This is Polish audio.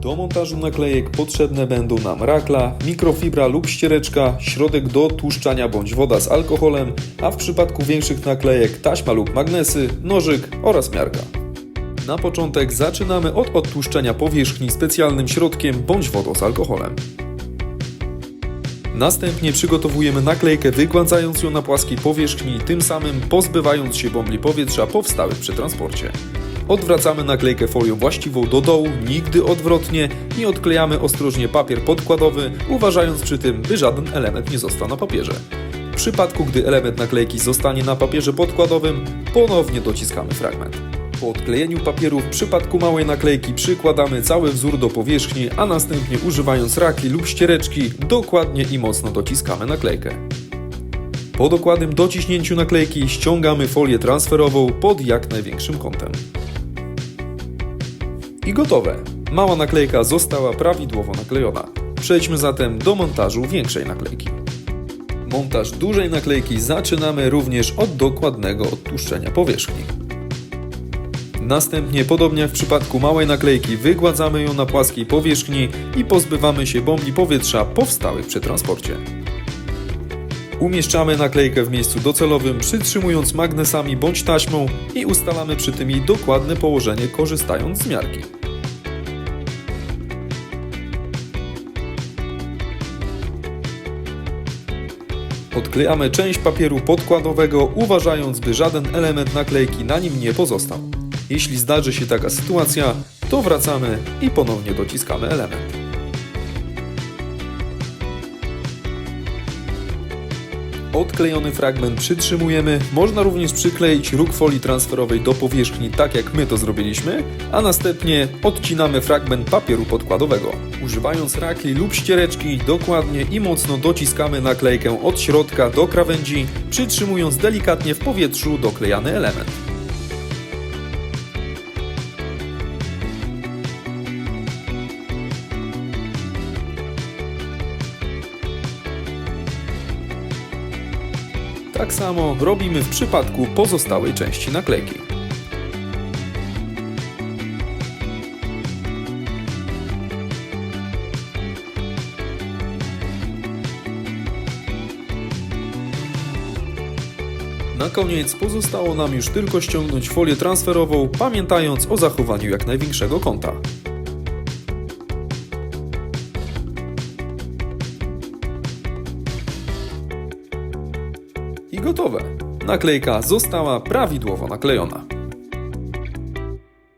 Do montażu naklejek potrzebne będą nam rakla, mikrofibra lub ściereczka, środek do tłuszczania bądź woda z alkoholem, a w przypadku większych naklejek taśma lub magnesy, nożyk oraz miarka. Na początek zaczynamy od odtłuszczenia powierzchni specjalnym środkiem bądź wodą z alkoholem. Następnie przygotowujemy naklejkę wygładzając ją na płaskiej powierzchni, tym samym pozbywając się bąbli powietrza powstałych przy transporcie. Odwracamy naklejkę folią właściwą do dołu, nigdy odwrotnie i odklejamy ostrożnie papier podkładowy, uważając przy tym, by żaden element nie został na papierze. W przypadku, gdy element naklejki zostanie na papierze podkładowym, ponownie dociskamy fragment. Po odklejeniu papieru w przypadku małej naklejki przykładamy cały wzór do powierzchni, a następnie używając rakli lub ściereczki dokładnie i mocno dociskamy naklejkę. Po dokładnym dociśnięciu naklejki ściągamy folię transferową pod jak największym kątem. I gotowe! Mała naklejka została prawidłowo naklejona. Przejdźmy zatem do montażu większej naklejki. Montaż dużej naklejki zaczynamy również od dokładnego odtłuszczenia powierzchni. Następnie, podobnie jak w przypadku małej naklejki, wygładzamy ją na płaskiej powierzchni i pozbywamy się bąbli powietrza powstałych przy transporcie. Umieszczamy naklejkę w miejscu docelowym, przytrzymując magnesami bądź taśmą i ustalamy przy tym jej dokładne położenie, korzystając z miarki. Odklejamy część papieru podkładowego, uważając, by żaden element naklejki na nim nie pozostał. Jeśli zdarzy się taka sytuacja, to wracamy i ponownie dociskamy element. Odklejony fragment przytrzymujemy. Można również przykleić róg folii transferowej do powierzchni, tak jak my to zrobiliśmy, a następnie odcinamy fragment papieru podkładowego. Używając rakli lub ściereczki, dokładnie i mocno dociskamy naklejkę od środka do krawędzi, przytrzymując delikatnie w powietrzu doklejany element. Tak samo robimy w przypadku pozostałej części naklejki. Na koniec pozostało nam już tylko ściągnąć folię transferową, pamiętając o zachowaniu jak największego kąta. Gotowe. Naklejka została prawidłowo naklejona.